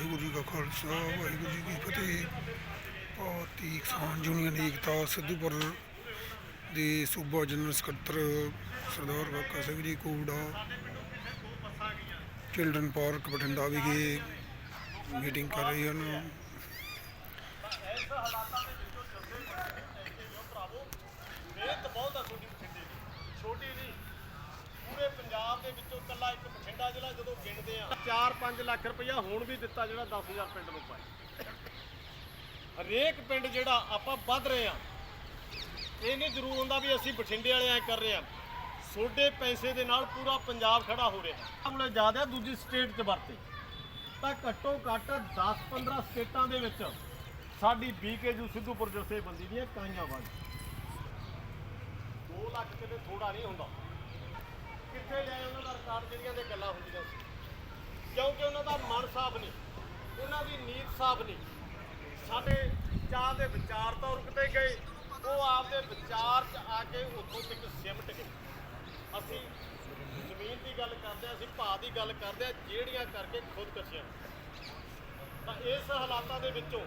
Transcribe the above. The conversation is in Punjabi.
ਵਾਹਿਗੁਰੂ ਜੀ ਕਾ ਖਾਲਸਾ, ਵਾਹਿਗੁਰੂ ਜੀ ਕੀ ਫਤਿਹ। ਭਾਰਤੀ ਕਿਸਾਨ ਯੂਨੀਅਨ ਏਕਤਾ ਸਿੱਧੂਪੁਰ ਦੇ ਸੂਬਾ ਜਨਰਲ ਸਕੱਤਰ ਸਰਦਾਰ ਕਾਕਾ ਸਿੰਘ ਜੀ ਕੋੜਾ ਚਿਲਡਰਨ ਪਾਰਕ ਬਠਿੰਡਾ ਵਿਖੇ ਮੀਟਿੰਗ ਕਰ ਰਹੇ ਹਨ ਮਿਹਨਤ ਬਹੁਤ ਆ ਤੁਹਾਡੀ ਬਠਿੰਡੇ ਦੀ ਛੋਟੀ ਨਹੀਂ ਪੂਰੇ ਪੰਜਾਬ ਦੇ ਵਿੱਚੋਂ ਕੱਲਾ ਇੱਕ ਬਠਿੰਡਾ ਜ਼ਿਲ੍ਹਾ ਜਦੋਂ ਗਿਣਦੇ ਆ 4-5 ਲੱਖ ਰੁਪਇਆ ਹੁਣ ਵੀ ਦਿੱਤਾ ਜਿਹੜਾ 10000 ਪਿੰਡ ਨੂੰ ਪਾਏ ਹਰੇਕ ਪਿੰਡ ਜਿਹੜਾ ਆਪਾਂ ਵੱਧ ਰਹੇ ਆ ਇਹ ਨਹੀਂ ਜ਼ਰੂਰ ਹੁੰਦਾ ਵੀ ਅਸੀਂ ਬਠਿੰਡੇ ਵਾਲੇ ਐ ਕਰ ਰਹੇ ਆ ਸੋਡੇ ਪੈਸੇ ਦੇ ਨਾਲ ਪੂਰਾ ਪੰਜਾਬ ਖੜਾ ਹੋ ਰਿਹਾ। ਆਪਣੇ ਜ਼ਿਆਦਾ ਦੂਜੀ ਸਟੇਟ 'ਚ ਵਰਤੇ। ਤਾਂ ਘੱਟੋ ਘੱਟ 10-15 ਸਟੇਟਾਂ ਦੇ ਵਿੱਚ ਸਾਡੀ ਬੀਕੇਯੂ ਸਿੱਧੂਪੁਰ ਜਥੇਬੰਦੀ ਦੀਆਂ ਕਾਈਆਂ ਵੱਧ। 2 ਲੱਖ ਕਿਤੇ ਥੋੜਾ ਨਹੀਂ ਹੁੰਦਾ। ਕਿੱਥੇ ਗਏ ਉਹਨਾਂ ਦਾ ਰਿਕਾਰਡ ਜਿਹੜੀਆਂ ਦੇ ਗੱਲਾਂ ਹੁੰਦੀਆਂ ਸੀ? ਕਿਉਂਕਿ ਉਹਨਾਂ ਦਾ ਮਨ ਸਾਫ਼ ਨਹੀਂ, ਉਹਨਾਂ ਦੀ ਨੀਤ ਸਾਫ਼ ਨਹੀਂ। ਸਾਡੇ ਚਾਹ ਦੇ ਵਿਚਾਰ ਤਾਂ ਰੁਕਦੇ ਗਏ, ਉਹ ਆਪਦੇ ਵਿਚਾਰ 'ਚ ਆ ਕੇ ਉੱਥੋਂ ਤੱਕ ਸਿਮਟ ਗਏ। ਅਸੀਂ ਜ਼ਮੀਨ ਦੀ ਗੱਲ ਕਰਦੇ ਹਾਂ, ਅਸੀਂ ਭਾਅ ਦੀ ਗੱਲ ਕਰਦੇ ਹਾਂ, ਜਿਹੜੀਆਂ ਕਰਕੇ ਖੁਦਕਸ਼ੀਆਂ। ਤਾਂ ਇਸ ਹਾਲਾਤਾਂ ਦੇ ਵਿੱਚੋਂ